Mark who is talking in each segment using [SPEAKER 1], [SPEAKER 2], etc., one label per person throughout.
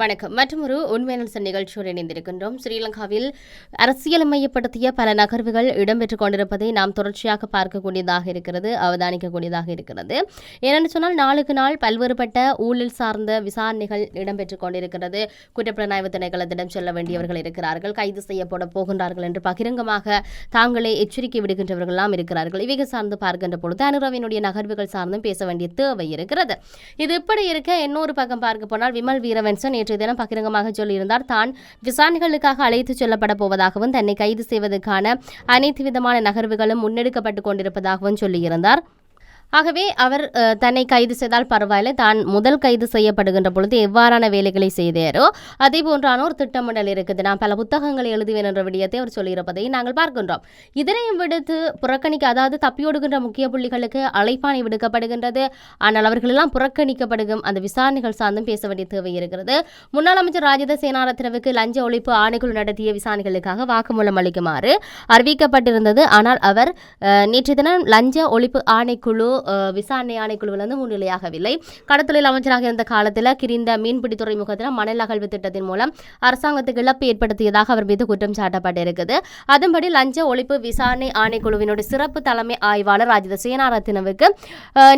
[SPEAKER 1] வணக்கம். மற்றும் ஒரு உண்மையான நிகழ்ச்சியோடு இணைந்திருக்கின்றோம். ஸ்ரீலங்காவில் அரசியல் மையப்படுத்திய பல நகர்வுகள் இடம்பெற்றுக் கொண்டிருப்பதை நாம் தொடர்ச்சியாக பார்க்கக்கூடியதாக இருக்கிறது அவதானிக்கக்கூடியதாக இருக்கிறது. ஏனென்று சொன்னால் நாளுக்கு நாள் பல்வேறுபட்ட ஊழல் சார்ந்த விசாரணைகள் இடம்பெற்றுக் கொண்டிருக்கிறது. குற்றப்புலனாய்வு திணைக்களத்திடம் செல்ல வேண்டியவர்கள் இருக்கிறார்கள். கைது செய்யப்பட போகின்றார்கள் என்று பகிரங்கமாக தாங்களே எச்சரிக்கை விடுகின்றவர்களாம் இருக்கிறார்கள். இவைகள் சார்ந்து பார்க்கின்ற பொழுது அனுரவினுடைய நகர்வுகள் சார்ந்தும் பேச வேண்டிய தேவை இருக்கிறது. இது இப்படி இருக்க இன்னொரு பக்கம் பார்க்க போனால் விமல் வீரவன்சன் நேற்றைய தினம் பகிரங்கமாக சொல்லியிருந்தார். தான் விசாரணைகளுக்காக அழைத்துச் செல்லப்பட போவதாகவும் தன்னை கைது செய்வதற்கான அனைத்து விதமான நகர்வுகளும் முன்னெடுக்கப்பட்டு கொண்டிருப்பதாகவும் சொல்லியிருந்தார். ஆகவே அவர் தன்னை கைது செய்தால் பரவாயில்லை. தான் முதல் கைது செய்யப்படுகின்ற பொழுது எவ்வாறான வேலைகளை செய்தாரோ அதே போன்றான ஒரு திட்டமிடல் இருக்குது. நான் பல புத்தகங்களை எழுதுவேன் என்ற விடயத்தை அவர் சொல்லியிருப்பதை நாங்கள் பார்க்கின்றோம். இதனையும் விடுத்து புறக்கணிக்க அதாவது தப்பியோடுகின்ற முக்கிய புள்ளிகளுக்கு அழைப்பாணி விடுக்கப்படுகின்றது. ஆனால் அவர்களெல்லாம் புறக்கணிக்கப்படுகும் அந்த விசாரணைகள் சார்ந்தும் பேச வேண்டிய தேவை இருக்கிறது. முன்னாள் அமைச்சர் ராஜித சேனாரத்னவுக்கு லஞ்ச ஒழிப்பு ஆணைக்குழு நடத்திய விசாரணைகளுக்காக வாக்குமூலம் அளிக்குமாறு அறிவிக்கப்பட்டிருந்தது. ஆனால் அவர் நேற்று தினம் லஞ்ச ஒழிப்பு ஆணைக்குழு விசாரணை ஆணைக்குழுவிலிருந்து முன்னிலையாகவில்லை. கடத்தொழில் அமைச்சராக இருந்த காலத்தில் கிரிந்த மீன்பிடி துறைமுகத்தில் மணல் அகழ்வு திட்டத்தின் மூலம் அரசாங்கத்துக்கு இழப்பு ஏற்படுத்தியதாக அவர் மீது குற்றம் சாட்டப்பட்டிருக்குது. அதன்படி லஞ்ச ஒழிப்பு விசாரணை ஆணைக்குழுவினுடைய சிறப்பு தலைமை ஆய்வாளர் ராஜித சேனாரத்தினவுக்கு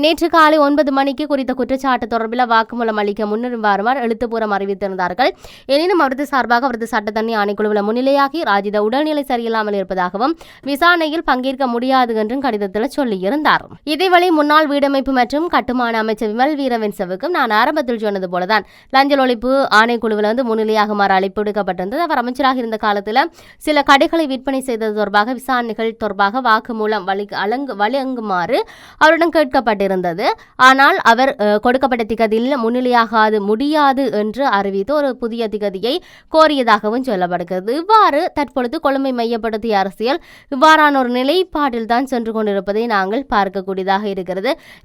[SPEAKER 1] நேற்று காலை ஒன்பது மணிக்கு குறித்த குற்றச்சாட்டு தொடர்பில் வாக்குமூலம் அளிக்க முன்வருமாறு எழுத்துப்பூர்வம் அறிவித்திருந்தார்கள். எனினும் அவரது சார்பாக அவரது சட்டத்தண்ணி ஆணைக்குழுவில் முன்னிலையாகி ராஜித உடல்நிலை சரியில்லாமல் இருப்பதாகவும் விசாரணையில் பங்கேற்க முடியாது என்றும் கடிதத்தில் சொல்லியிருந்தார். இதேவேளை முன்னாள் வீடமைப்பு மற்றும் கட்டுமான அமைச்சர் விமல் வீரவன்சவுக்கும் நான் ஆரம்பத்தில் சொன்னது போலதான். லஞ்ச ஒழிப்பு ஆணைக்குழுவில் வந்து முன்னிலையாகுமாறு அழைப்பு விடுக்கப்பட்டிருந்தது. அவர் அமைச்சராக இருந்த காலத்தில் சில கடைகளை விற்பனை செய்தது தொடர்பாக விசாரணைகள் தொடர்பாக வாக்குமூலம் வழி அலங்கு வழங்குமாறு அவரிடம் கேட்கப்பட்டிருந்தது. ஆனால் அவர் கொடுக்கப்பட்ட திகதியில் முன்னிலையாகாது முடியாது என்று அறிவித்து ஒரு புதிய திகதியை கோரியதாகவும் சொல்லப்படுகிறது. இவ்வாறு தற்பொழுது கொழும்பை மையப்படுத்திய அரசியல் இவ்வாறான ஒரு நிலைப்பாட்டில் தான் சென்று கொண்டிருப்பதை நாங்கள் பார்க்கக்கூடியதாக இருக்கிறது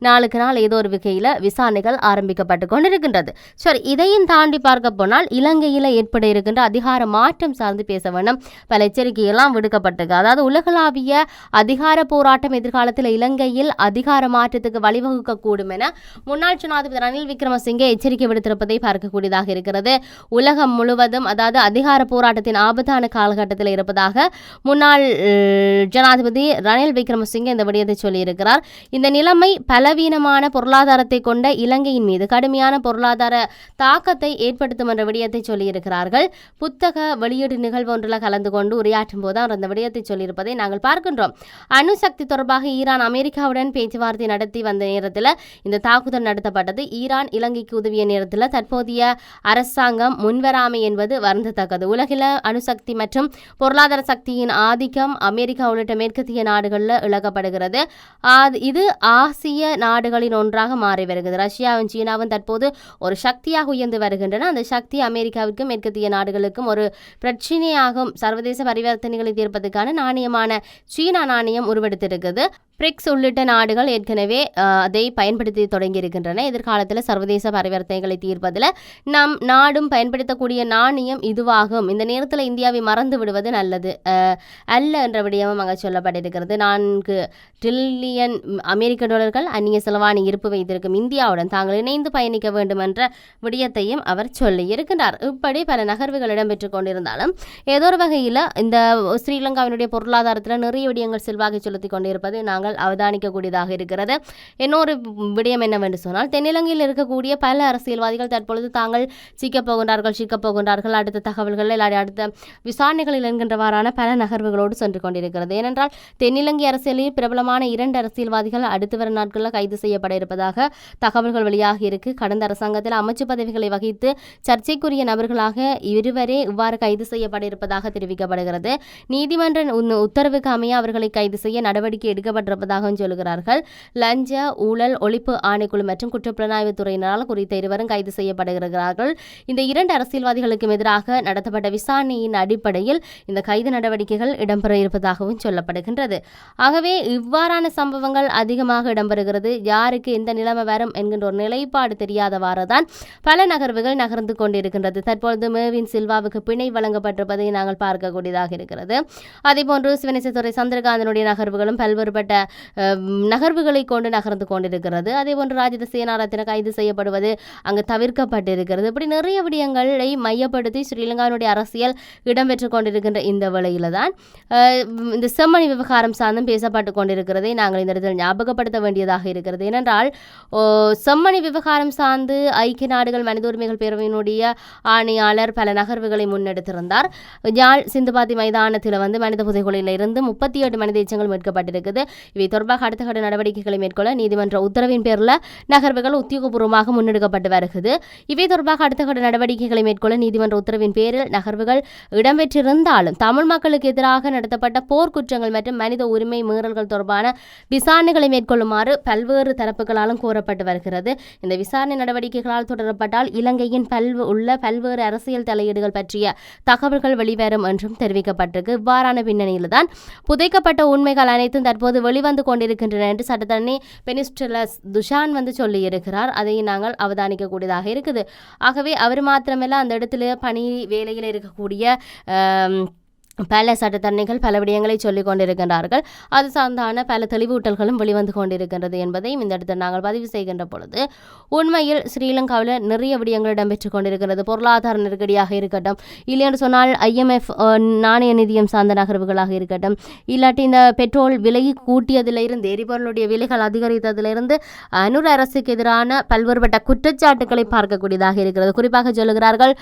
[SPEAKER 1] நாளுக்கு நாள் ஏதோ ஒரு வகையில் விசாரணைகள் ஆரம்பிக்கப்பட்டு கொண்டிருக்கின்றது. சரி இதையும் தாண்டி பார்க்க போனால் இலங்கையில் ஏற்பட இருக்கின்ற அதிகார மாற்றம் சார்ந்து பேச வேண்டும் பல எச்சரிக்கையெல்லாம் விடுக்கப்பட்டிருக்கு. அதாவது உலகளாவிய அதிகார போராட்டம் எதிர்காலத்தில் இலங்கையில் அதிகார மாற்றத்துக்கு வழிவகுக்கக்கூடும் என முன்னாள் ஜனாதிபதி ரணில் விக்ரமசிங்கே எச்சரிக்கை விடுத்திருப்பதை பார்க்கக்கூடியதாக இருக்கிறது. உலகம் முழுவதும் அதாவது அதிகார போராட்டத்தின் ஆபத்தான காலகட்டத்தில் இருப்பதாக முன்னாள் ஜனாதிபதி ரணில் விக்ரமசிங்கே இந்த விடயத்தை சொல்லியிருக்கிறார். இந்த நிலைமை பலவீனமான பொருளாதாரத்தை கொண்ட இலங்கையின் மீது கடுமையான பொருளாதார தாக்கத்தை ஏற்படுத்தும் என்ற விடயத்தை சொல்லியிருக்கிறார்கள். புத்தக வெளியீடு நிகழ்வு ஒன்றில் கலந்து கொண்டு உரையாற்றும் போது அவர் அந்த விடயத்தை சொல்லியிருப்பதை நாங்கள் பார்க்கின்றோம். அணுசக்தி தொடர்பாக ஈரான் அமெரிக்காவுடன் பேச்சுவார்த்தை நடத்தி வந்த நேரத்தில் இந்த தாக்குதல் நடத்தப்பட்டது. ஈரான் இலங்கைக்கு உதவிய நேரத்தில் தற்போதைய அரசாங்கம் முன்வராமை என்பது வருந்தத்தக்கது. உலகில் அணுசக்தி மற்றும் பொருளாதார சக்தியின் ஆதிக்கம் அமெரிக்கா உள்ளிட்ட மேற்கத்திய நாடுகளில் இழக்கப்படுகிறது. இது ஆசிய நாடுகளின் ஒன்றாக மாறி வருகிறது. ரஷ்யாவும் சீனாவும் தற்போது ஒரு சக்தியாக உயர்ந்து வருகின்றன. அந்த சக்தி அமெரிக்காவிற்கும் மேற்கத்திய நாடுகளுக்கும் ஒரு பிரச்சினையாகும். சர்வதேச பரிவர்த்தனைகளை தீர்ப்பதற்கான நாணயமான சீனா நாணயம் உருவெடுத்திருக்குது பிரிக்ஸ் உள்ளிட்ட நாடுகள் ஏற்கனவே அதை பயன்படுத்தி தொடங்கியிருக்கின்றன. எதிர்காலத்தில் சர்வதேச பரிவர்த்தனைகளை தீர்ப்பதில் நம் நாடும் பயன்படுத்தக்கூடிய நாணயம் இதுவாகும். இந்த நேரத்தில் இந்தியாவை மறந்து விடுவது நல்லது. அல்ல என்ற விடயமும் அங்கே சொல்லப்பட்டிருக்கிறது. நான்கு ட்ரில்லியன் அமெரிக்க டாலர்கள் அந்நிய செலவாணி இருப்பு வைத்திருக்கும் இந்தியாவுடன் தாங்கள் இணைந்து பயணிக்க வேண்டும் என்ற விடயத்தையும் அவர் சொல்லியிருக்கிறார் இப்படி பல நகர்வுகள் இடம்பெற்று கொண்டிருந்தாலும் ஏதோ ஒரு வகையில் இந்த ஸ்ரீலங்காவினுடைய பொருளாதாரத்தில் நிறைய விடயங்கள் செல்வாக்கு செலுத்தி கொண்டிருப்பதை நாங்கள் அவதானிக்கக்கூடியதாக இருக்கிறது. இன்னொரு விடயம் என்னவென்று சொன்னால் தென்னிலங்கையில் இருக்கக்கூடிய பல அரசியல்வாதிகள் தற்பொழுது தாங்கள் சிக்கப் போகின்றார்கள் சிக்கப் போகின்றார்கள். அடுத்த தகவல்கள் இல்லாட்டி அடுத்த விசாரணைகளில் என்கின்றவாறான பல நகர்வுகளோடு சென்று கொண்டிருக்கிறது. ஏனென்றால் தென்னிலங்கை அரசியலில் பிரபலமான இரண்டு அரசியல்வாதிகள் அடுத்து வரும் நாட்களில் கைது செய்யப்பட இருப்பதாக தகவல்கள் வெளியாகி இருக்கு. கடந்த அரசாங்கத்தில் அமைச்சு பதவிகளை வகித்து சர்ச்சைக்குரிய நபர்களாக இருவரே இவ்வாறு கைது செய்யப்பட இருப்பதாக தெரிவிக்கப்படுகிறது. நீதிமன்ற உத்தரவுக்கு அமைய அவர்களை கைது செய்ய நடவடிக்கை எடுக்கப்பட்டிருப்பதாகவும் சொல்கிறார்கள் லஞ்ச ஊழல் ஒழிப்பு ஆணைக்குழு மற்றும் குற்றப்புலனாய்வு துறையினரால் குறித்த இருவரும் கைது செய்யப்படுகிறார்கள். இந்த இரண்டு அரசியல்வாதிகளுக்கும் எதிராக நடத்தப்பட்ட விசாரணையின் அடிப்படையில் இந்த கைது நடவடிக்கைகள் இடம்பெற இருப்பதாகவும் சொல்லப்படுகின்றது. ஆகவே இவ்வாறான சம்பவங்கள் அதிகமாக இடம்பெறுகிறது. யாருக்கு எந்த நிலைமை வரும் என்கின்ற ஒரு நிலைப்பாடு தெரியாதவாறு தான் பல நகர்வுகள் நகர்ந்து கொண்டிருக்கின்றது. தற்பொழுது மேவின் சில்வாவுக்கு பிணை வழங்கப்பட்டிருப்பதை நாங்கள் பார்க்கக்கூடியதாக இருக்கிறது. அதேபோன்று சிவனேசத்துறை சந்திரகாந்தனுடைய நகர்வுகளும் பல்வேறுபட்ட நகர்வுகளை கொண்டு நகர்ந்து கொண்டிருக்கிறது. அதே போன்று ராஜித சேனாரத்தின கைது செய்யப்படுவது அங்கு தவிர்க்கப்பட்டிருக்கிறது. இப்படி நிறைய விடயங்களை மையப்படுத்தி ஸ்ரீலங்காவினுடைய அரசியல் இடம்பெற்று கொண்டிருக்கின்ற இந்த வேளையில தான் இந்த செம்மணி விவகாரம் சார்ந்தும் பேசப்பட்டு கொண்டிருக்கிறதை நாங்கள் இந்த இடத்தில் ஞாபகப்படுத்த வேண்டியதாக இருக்கிறது. ஏனென்றால் செம்மணி விவகாரம் சார்ந்து ஐக்கிய நாடுகள் மனித உரிமைகள் பேரவையினுடைய ஆணையாளர் பல நகர்வுகளை முன்னெடுத்திருந்தார். யாழ் சிந்துபாத்தி மைதானத்தில் வந்து மனித புதைகுலையில் இருந்து முப்பத்தி எட்டு மனித எச்சங்கள் மீட்கப்பட்டிருக்குது. இவை தொடர்பாக அடுத்த கட்ட நடவடிக்கைகளை மேற்கொள்ள நீதிமன்ற உத்தரவின் பேரில் நகர்வுகள் உத்தியோகபூர்வமாக முன்னெடுக்கப்பட்டு வருகிறது. இவை தொடர்பாக அடுத்த கட்ட நடவடிக்கைகளை மேற்கொள்ள நீதிமன்ற உத்தரவின் பேரில் நகர்வுகள் இடம்பெற்றிருந்தாலும் தமிழ் மக்களுக்கு எதிராக நடத்தப்பட்ட போர்க்குற்றங்கள் மற்றும் மனித உரிமை மீறல்கள் தொடர்பான விசாரணைகளை மேற்கொள்ளுமாறு பல்வேறு தரப்புகளாலும் கோரப்பட்டு வருகிறது. இந்த விசாரணை நடவடிக்கைகளால் தொடரப்பட்டால் இலங்கையின் பல்வு உள்ள பல்வேறு அரசியல் தலையீடுகள் பற்றிய தகவல்கள் வெளிவரும் என்றும் தெரிவிக்கப்பட்டிருக்கு. இவ்வாறான பின்னணியில்தான் புதைக்கப்பட்ட உண்மைகள் அனைத்தும் தற்போது வந்து கொண்டிருக்கின்றன என்று சட்டத்தரணி பெனிஸ்டலஸ் துஷான் வந்து சொல்லியிருக்கிறார். அதை நாங்கள் அவதானிக்கக்கூடியதாக இருக்குது. ஆகவே அவர் மாத்திரமல்ல அந்த இடத்துல பணி வேலையில் இருக்கக்கூடிய பல சட்டத்தரணிகள் பல விடயங்களை சொல்லிக் கொண்டிருக்கின்றார்கள். அது சார்ந்தான பல தெளிவூட்டல்களும் வெளிவந்து கொண்டிருக்கின்றது என்பதையும் இந்த இடத்தில் நாங்கள் பதிவு செய்கின்ற பொழுது உண்மையில் ஸ்ரீலங்காவில் நிறைய விடயங்கள் இடம்பெற்றுக் கொண்டிருக்கிறது பொருளாதார நெருக்கடியாக இருக்கட்டும் இல்லையென்று சொன்னால் ஐஎம்எஃப் நாணய நிதியம் சார்ந்த நகர்வுகளாக இருக்கட்டும் இல்லாட்டி இந்த பெட்ரோல் விலை கூட்டியதிலிருந்து எரிபொருளுடைய விலைகள் அதிகரித்ததிலிருந்து அனுர் அரசுக்கு எதிரான பல்வேறுபட்ட குற்றச்சாட்டுக்களை பார்க்கக்கூடியதாக இருக்கிறது. குறிப்பாக சொல்லுகிறார்கள்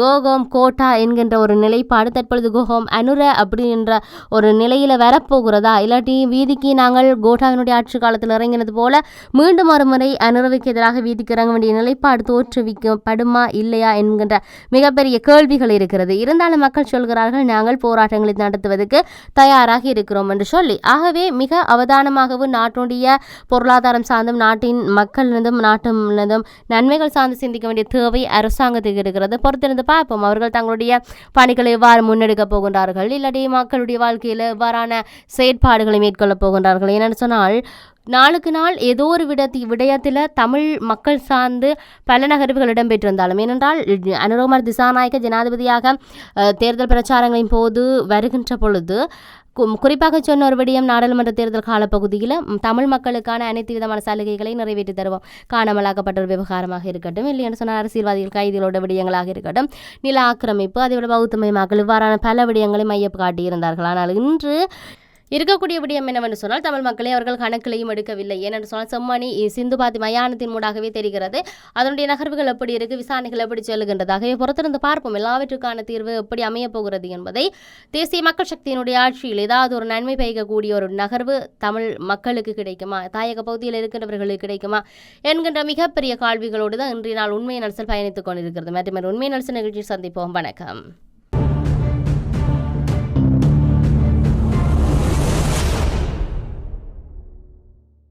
[SPEAKER 1] கோகோம் கோட்டா என்கின்ற ஒரு நிலைப்பாடு தற்பொழுது சமூகம் அனுர அப்படின்ற ஒரு நிலையில் வரப்போகிறதா? இல்லாட்டி வீதிக்கு நாங்கள் கோட்டாவினுடைய ஆட்சி காலத்தில் இறங்கினது போல மீண்டும் ஒரு முறை அனுரவுக்கு எதிராக வீதிக்கு இறங்க வேண்டிய நிலைப்பாடு தோற்றுவிக்கப்படுமா இல்லையா என்கின்ற மிகப்பெரிய கேள்விகள் இருக்கிறது. இருந்தாலும் மக்கள் சொல்கிறார்கள் நாங்கள் போராட்டங்களை நடத்துவதற்கு தயாராக இருக்கிறோம் என்று சொல்லி. ஆகவே மிக அவதானமாகவும் நாட்டினுடைய பொருளாதாரம் சார்ந்தும் நாட்டின் மக்களிருந்தும் நாட்டிலிருந்தும் நன்மைகள் சார்ந்து சிந்திக்க வேண்டிய தேவை அரசாங்கத்துக்கு இருக்கிறது. பொறுத்திருந்து பார்ப்போம். அவர்கள் தங்களுடைய பணிகளை எவ்வாறு முன்னெடுக்க போகின்றார்கள். இல்லாட்டி மக்களுடைய வாழ்க்கையில் எவ்வாறான செயற்பாடுகளை மேற்கொள்ளப் போகின்றார்கள்? என்னென்னு சொன்னால் நாளுக்கு நாள் ஏதோ ஒரு விடத்தி விடயத்தில் தமிழ் மக்கள் சார்ந்து பல நகர்வுகள் இடம்பெற்றிருந்தாலும் ஏனென்றால் அனுரோமர் திசாநாயக்க ஜனாதிபதியாக தேர்தல் பிரச்சாரங்களின் போது வருகின்ற பொழுது குறிப்பாக சொன்ன ஒரு விடயம் நாடாளுமன்ற தேர்தல் காலப்பகுதியில் தமிழ் மக்களுக்கான அனைத்து விதமான சலுகைகளை நிறைவேற்றி தருவோம். காணாமலாக்கப்பட்ட ஒரு விவகாரமாக இருக்கட்டும் இல்லை என்று சொன்னால் அரசியல்வாதிகள் கைதிகளோட விடயங்களாக இருக்கட்டும் நில ஆக்கிரமிப்பு அதேபோல பௌத்தமயமாக்கல் இவ்வாறான பல விடயங்களை மையப்பு காட்டியிருந்தார்கள். ஆனால் இன்று இருக்கக்கூடிய விடயம் என்னவென்று சொன்னால் தமிழ் மக்களை அவர்கள் கணக்கிலையும் எடுக்கவில்லை. ஏனென்று சொன்னால் செம்மணி சிந்துபாத்தி மயானத்தின் மூடாகவே தெரிகிறது. அதனுடைய நகர்வுகள் எப்படி இருக்கு விசாரணைகள் எப்படி செல்லுகின்றதாகவே பொறுத்திருந்து பார்ப்போம். எல்லாவற்றுக்கான தீர்வு எப்படி அமையப் போகிறது என்பதை தேசிய மக்கள் சக்தியினுடைய ஆட்சியில் ஏதாவது ஒரு நன்மை பயக்கக்கூடிய ஒரு நகர்வு தமிழ் மக்களுக்கு கிடைக்குமா? தாயக பகுதியில் இருக்கின்றவர்களுக்கு கிடைக்குமா? என்கின்ற மிகப்பெரிய கால்விகளோடு தான் இன்றைய நாள் உண்மை நலசல் பயணித்துக் கொண்டிருக்கிறது. மற்றும் உண்மை நலசல் நிகழ்ச்சியில் சந்திப்போம். வணக்கம்.